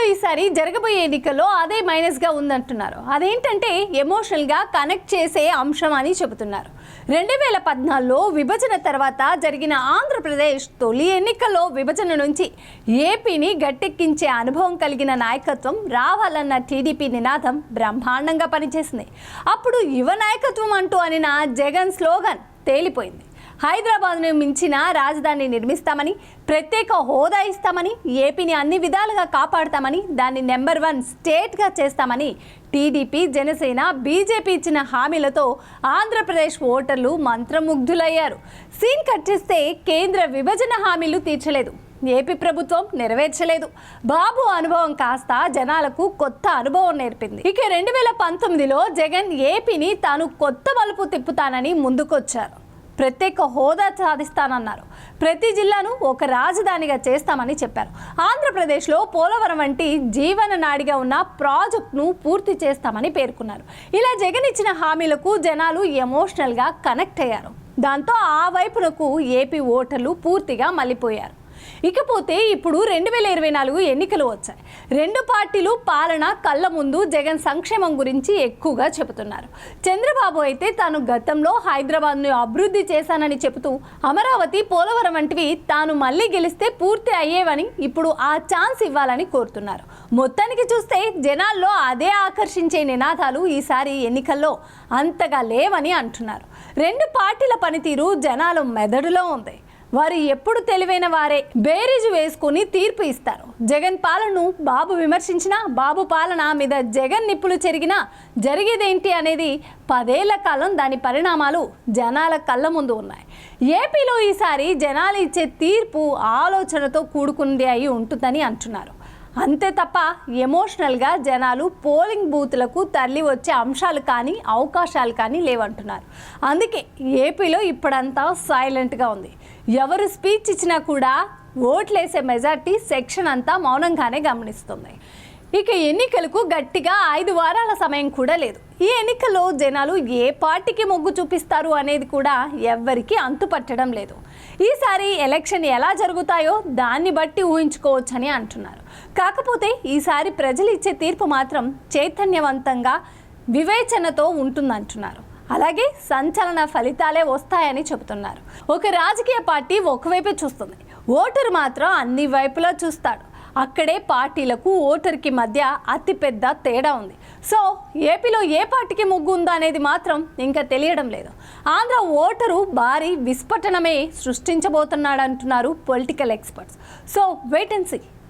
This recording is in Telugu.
ఏపీలో ఈసారి జరగబోయే ఎన్నికల్లో అదే మైనస్గా ఉందంటున్నారు. అదేంటంటే ఎమోషనల్గా కనెక్ట్ చేసే అంశం అని చెబుతున్నారు. రెండు వేల పద్నాలుగులో విభజన తర్వాత జరిగిన ఆంధ్రప్రదేశ్ తొలి ఎన్నికల్లో విభజన నుంచి ఏపీని గట్టెక్కించే అనుభవం కలిగిన నాయకత్వం రావాలన్న టీడీపీ నినాదం బ్రహ్మాండంగా పనిచేసింది. అప్పుడు యువ నాయకత్వం అంటూ అనిన జగన్ స్లోగన్ తేలిపోయింది. హైదరాబాద్ను మించిన రాజధాని నిర్మిస్తామని ప్రత్యేక హోదా ఇస్తామని ఏపీని అన్ని విధాలుగా కాపాడుతామని దాన్ని నెంబర్ వన్ స్టేట్గా చేస్తామని టీడీపీ జనసేన బీజేపీ ఇచ్చిన హామీలతో ఆంధ్రప్రదేశ్ ఓటర్లు మంత్రముగ్ధులయ్యారు. సీన్ కట్ చేస్తే కేంద్ర విభజన హామీలు తీర్చలేదు. ఏపీ ప్రభుత్వం నెరవేర్చలేదు. బాబు అనుభవం కాస్త జనాలకు కొత్త అనుభవం నేర్పింది. ఇక రెండు వేల పంతొమ్మిదిలో జగన్ ఏపీని తాను కొత్త మలుపు తిప్పుతానని ముందుకొచ్చారు. ప్రత్యేక హోదా సాధిస్తానన్నారు. ప్రతి జిల్లాను ఒక రాజధానిగా చేస్తామని చెప్పారు. ఆంధ్రప్రదేశ్లో పోలవరం వంటి జీవన నాడిగా ఉన్న ప్రాజెక్టును పూర్తి చేస్తామని పేర్కొన్నారు. ఇలా జగన్ ఇచ్చిన హామీలకు జనాలు ఎమోషనల్గా కనెక్ట్ అయ్యారు. దాంతో ఆ వైపునకు ఏపీ ఓటర్లు పూర్తిగా మళ్ళీపోయారు. ఇకపోతే ఇప్పుడు రెండు వేల ఇరవై నాలుగు ఎన్నికలు వచ్చాయి. రెండు పార్టీలు పాలన కళ్ళ ముందు జగన్ సంక్షేమం గురించి ఎక్కువగా చెబుతున్నారు. చంద్రబాబు అయితే తాను గతంలో హైదరాబాద్ను అభివృద్ధి చేశానని చెబుతూ అమరావతి పోలవరం వంటివి తాను మళ్ళీ గెలిస్తే పూర్తి అయ్యేవని ఇప్పుడు ఆ ఛాన్స్ ఇవ్వాలని కోరుతున్నారు. మొత్తానికి చూస్తే జనాల్లో అదే ఆకర్షించే నినాదాలు ఈసారి ఎన్నికల్లో అంతగా లేవని అంటున్నారు. రెండు పార్టీల పనితీరు జనాలు మెదడులో ఉంది. వారు ఎప్పుడు తెలివైన వారే. బేరీజు వేసుకుని తీర్పు ఇస్తారు. జగన్ పాలనను బాబు విమర్శించినా బాబు పాలన మీద జగన్ నిప్పులు చెరిగినా జరిగేదేంటి అనేది పదేళ్ళ కాలం దాని పరిణామాలు జనాల కళ్ళ ముందు ఉన్నాయి. ఏపీలో ఈసారి జనాలు ఇచ్చే తీర్పు ఆలోచనతో కూడుకుంది అయి ఉంటుందని అంటున్నారు. అంతే తప్ప ఎమోషనల్గా జనాలు పోలింగ్ బూత్లకు తరలి వచ్చే అంశాలు కానీ అవకాశాలు కానీ లేవంటున్నారు. అందుకే ఏపీలో ఇప్పుడంతా సైలెంట్గా ఉంది. ఎవరు స్పీచ్ ఇచ్చినా కూడా ఓట్లేసే మెజార్టీ సెక్షన్ అంతా మౌనంగానే గమనిస్తుంది. ఇక ఎన్నికలకు గట్టిగా ఐదు వారాల సమయం కూడా లేదు. ఈ ఎన్నికల్లో జనాలు ఏ పార్టీకి మొగ్గు చూపిస్తారు అనేది కూడా ఎవ్వరికీ అంతుపట్టడం లేదు. ఈసారి ఎలక్షన్ ఎలా జరుగుతాయో దాన్ని బట్టి ఊహించుకోవచ్చని అంటున్నారు. కాకపోతే ఈసారి ప్రజలు ఇచ్చే తీర్పు మాత్రం చైతన్యవంతంగా వివేచనతో ఉంటుందంటున్నారు. అలాగే సంచలన ఫలితాలే వస్తాయని చెబుతున్నారు. ఒక రాజకీయ పార్టీ ఒకవైపే చూస్తుంది. ఓటరు మాత్రం అన్ని వైపులా చూస్తాడు. అక్కడే పార్టీలకు ఓటర్కి మధ్య అతిపెద్ద తేడా ఉంది. సో ఏపీలో ఏ పార్టీకి ముగ్గు ఉందా అనేది మాత్రం ఇంకా తెలియడం లేదు. ఆంధ్ర ఓటరు భారీ విస్ఫోటనమే సృష్టించబోతున్నాడు అంటున్నారు political experts. So wait and see